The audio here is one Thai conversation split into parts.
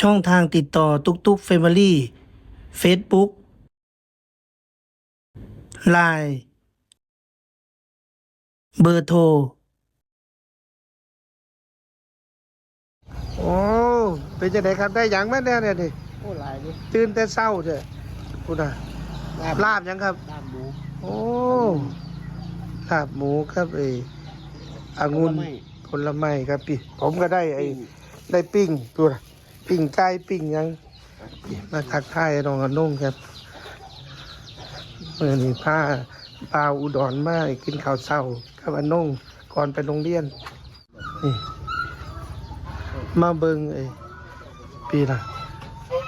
ช่องทางติดต่อตุกตุกเฟมิลี่เฟซบุ๊กไลน์เบอร์โทร โอ้ เป็นจะไหนครับได้หยังมาเนี่ยเนี่ยนี่โอ้หลายดิตื่นแต่เศร้าเถอะคุณอะลาบหยังครับ ลาบหมูโอ้ลาบหมูครับไอ้องุ่นผลไม้ผลไม้ครับพี่ ผมก็ได้ไอ้ได้ปิ้งตัวน่ะ ปิ้งไก่ปิ้งยัง มาทักทายน้องอนุ่งครับเมื่อนี้ผ้าปลาอุดรมากินข้าวเช้ากับอนุ่งก่อนไปโรงเรียนนี่มาเบิงไอ้ปีละ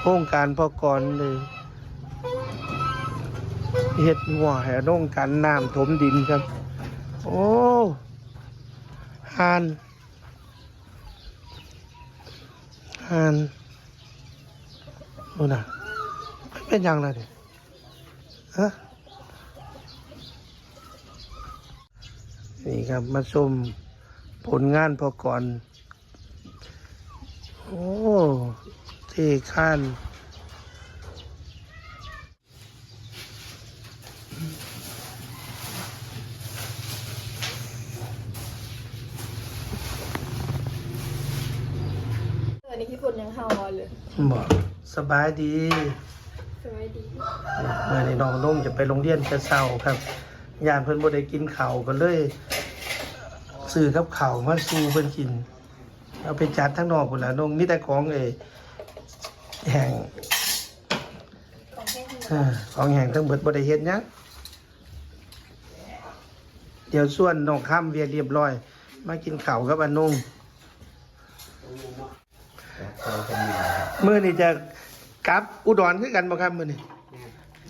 โครงการพ่อก่อนเลยเฮ็ดหัวแห่นุ่งกันน้ำถมดินครับ โอ้ฮาน ฮานโน่นน่ะเป็นยังไงดิฮะนี่ครับมาชมผลงานพอก่อน โอ้เท่ข้าน อันนี้พี่ปุ่นยังเฮานอนเลยบอกสบายดีสบายดีเมื่อนี้น้องนุ่งจะไปโรงเรียนจะเศร้าครับยานเพิ่นบ่ได้กินข้าวก็เลยซื้อกับข้าวมาสู่เพิ่นกิน เอาไปจัดทั้งนอกพุ่นล่ะน้องมีแต่ของเอแห้งของแค่นี้เออของแห้งทั้งเบิดบ่ได้เฮ็ดหยังเดี๋ยวส่วนน้องข้ามเวียเรียบร้อย มากินข้าวกับอันนุ่ง มื้อนี้จะกลับอุดรคือกันบ่ครับมื้อนี้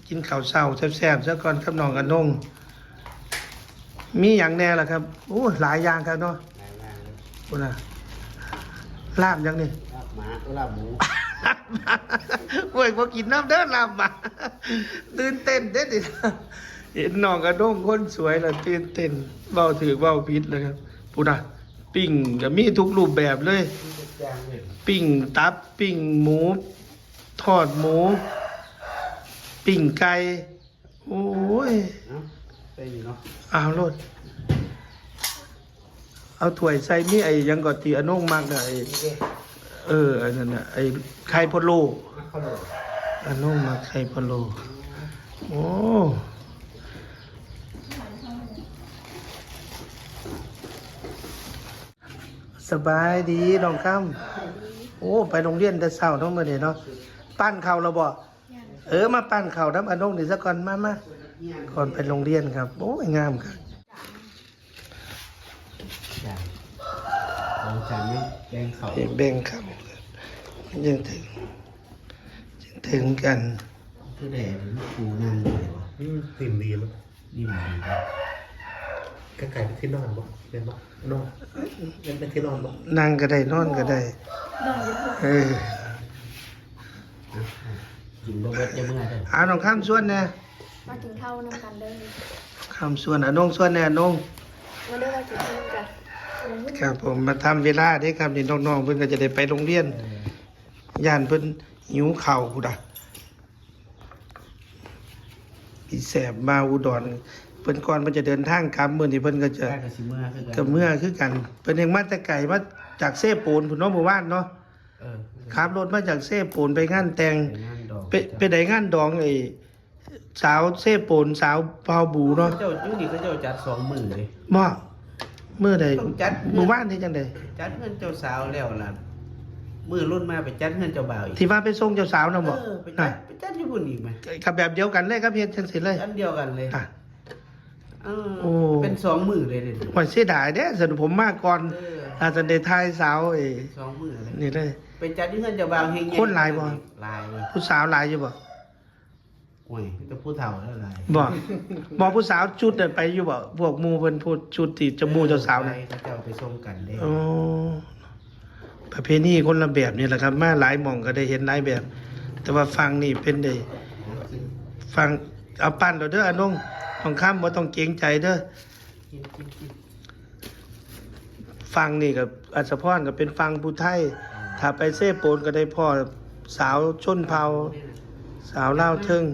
กินข้าวเช้าแซ่บๆซะก่อนครับน้องกันนงมีอย่างแน่ล่ะครับโอ้หลายอย่างครับเนาะหลายอย่างเลยโอ้น่ะลาบยังนี่ ลาบหมาก็ลาบหมูลาบมาโอ้ยพอกินน้ำเด้อลาบมาตื่นเต้นเด้อดิเห็นน้องกระด้งคนสวยแล้วตื่นเต้นเบาถือเบาพิษเลยครับพูดน่ะ ปิ้งก็มีทุกรูปแบบเลยย่างเลย ปิ้งตับ ปิ้งหมู ทอดหมู ปิ้งไก่โอ้ยเนาะไปอยู่เนาะเอาโลดเอาถ้วยใส่มีไอ้หยังกอตีอนงมากนะไอ้นี่เด้เอออันนั้นน่ะไอ้ไข่พะโลมาเข้าเลยอนงมากไข่พะโลโอ้ สบายดีน้องคำโอ้ไปโรงเรียนแต่เช้าทั้งมื้อนี้เนาะปั้นข้าวแล้วบ่ยังเออมาปั้นข้าวน้ำอนงนี่ซะก่อนมามาก่อนไปโรงเรียนครับ โอ้ยงามครับจานของจานนี้แกงเขาเห็นแบ่งเขายังถึงยังถึงกันคือแดดหรือปูนั่งเลยวะนี่มันกลิ่นดีมั้ยนี่หมาดีนะ กระไก่เป็นที่นอนบ่เป็นบ่นอนเป็นเป็นที่นอนบ่นั่งก็ได้นอนก็ได้เอออกินบ่เบิดจะเมื่อยเลยเอาน้องข้ามส่วนแน่มากินข้าวนำกันเด้อข้ามส่วนอะน้องส่วนแน่น้องมาเด้อมากินข้าวกันครับผมมาทำเวลาเด้ครับนี่น้องๆเพิ่อนก็จะได้ไปโรงเรียนย่านเพิ่อนหิวข้าวพุดอะพี่แสบมาอุดร เพิ่นก่อนเพิ่นจะเดินทางกลับมื้อนี้เพิ่นก็จะแค่กระสิเมื่อคือกันก็เมื่อคือกันเพิ่นยังมาแต่ไกลมาจากเซโปนพุ่นเนาะหมู่บ้านเนาะเออขับรถมาจากเซโปนไปงานแต่ง ไปงานดอกไปไปได้งานดองไอ้สาวเซโปนสาวเปาบูเนาะเจ้าจุนี่เขาเจ้าจัดสองมือเลย บ่เมื่อใดต้องจัด หมู่บ้านที่จังไดจัดเงินเจ้าสาวแล้วล่ะมือรุ่นมาไปจัดเงินเจ้าบ่าวอีกที่ว่าไปส่งเจ้าสาวน่ะบ่เออไปจัน่ะดไปจัดญี่ปุ่นอีกไหมกับแบบเดียวกันเลยครับเฮ็ดจังซี่เลยอันเดียวกันเลย อะ เออโอ้ เป็นสองมือเลยเด็ดว่าเสียดายเด้สนุผมมาก่อนเอออาจจะได้ทายสาวไอ้สองมือเลยนี่เลย ไปจัดที่เงินเจ้าบ่าวเฮงๆคนหลายบ่ หลายเลยผู้สาวหลายอยู่บ่โอ้ยจะพูดเท่าแล้วหลายบ่บ่ผู้สาวชุดน่ะไปอยู่บ่พวกหมู่เพิ่นพูดชุดที่จะหมู่เจ้าสาวน่ะไปเขาเจ้าไปส่งกันเลยโอ้ประเพณีคนละแบบนี่แหละครับ มาหลายหม่องก็ได้เห็นหลายแบบ แต่ว่าฟังนี่เป็นได้ฟังเอาปั้นเราเด้ออนง ของข้ามบ่ต้องเกรงใจเด้อกินกินกินฟังนี่กับอัศพรก็เป็นฟังผู้ไทย ถ้าไปเซ่โปนก็ได้พ่อสาวชนเผ่าสาวเล่าวเทิง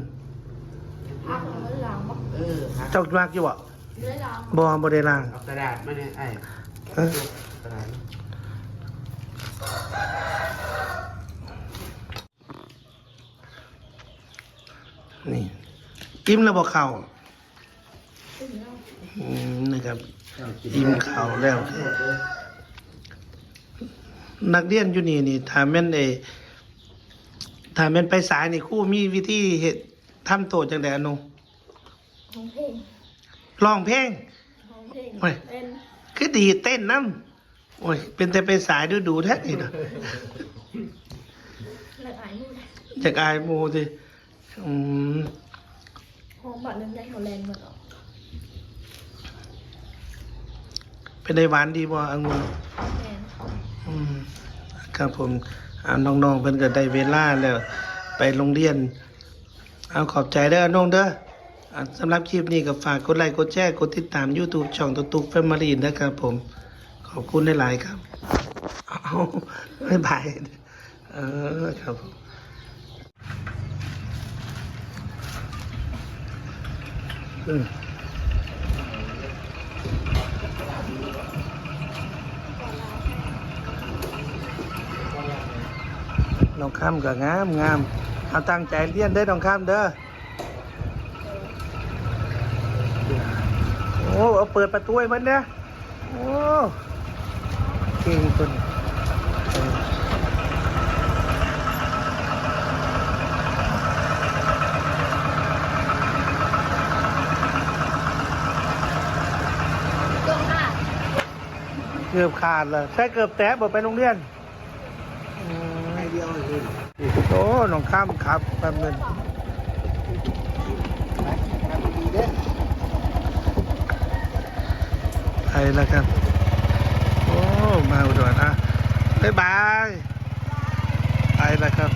พักมันไม่ล้างบ่เออครับเจ้ามักอยู่บ่ไม่ได้ล้างบ่บ่ได้ล้างเอากระดาษมาเนี่ยไอ้เอ้ยกระดาษนี่อิ่มแล้วบ่เข้าถึงแล้วอืม นะครับอิ่มข้าวแล้ว นักเรียนอยู่นี่นี่ถ้าแม่นเอถ้าแม่นไปสายนี่ครูมีวิธีเฮ็ดทำโตจังได๋อะนงห้องเพลงร้องเพลงห้องเพลงโอ้ยเป็นคือดีเต้นน้ำโอ้ย เป็นแต่ไปสายดูดูๆแท้นี่นะหลายอายมือจากอายโมสิอืมห้องบัตรเล่นได้เขาแลนด์หมดหรอก เป็นได้หวานดีบ่องุ่นแมนอืมครับผมเอาน้องๆเพิ่นก็ได้เวลาแล้ว ไปโรงเรียน เอาขอบใจเด้อน้องเด้ออะสำหรับคลิปนี้ก็ฝากกดไลค์กดแชร์กดติดตาม YouTube ช่องตุกตุกแฟมิลี่นะครับผม ขอบคุณหลายๆครับเอาบ๊ายบายเออครับผมอืม น้องข้ามก็งามงามเอาตั้งใจเรียนได้อน้องข้ามเด้อ โอ้ เอาเปิดประตูให้มันเนี่ยโอ้ เก่งคนเออ ตรงค่ะ เกือบขาดเลยใช่เกือบแตะบอกไปโรงเรียนอืมไอเดียวเลยโอ้น้องข้ามครับแป๊บนึงไปแล้วครับ โอ้ มาอุดรนะบ๊ายบาย ไปแล้วครับ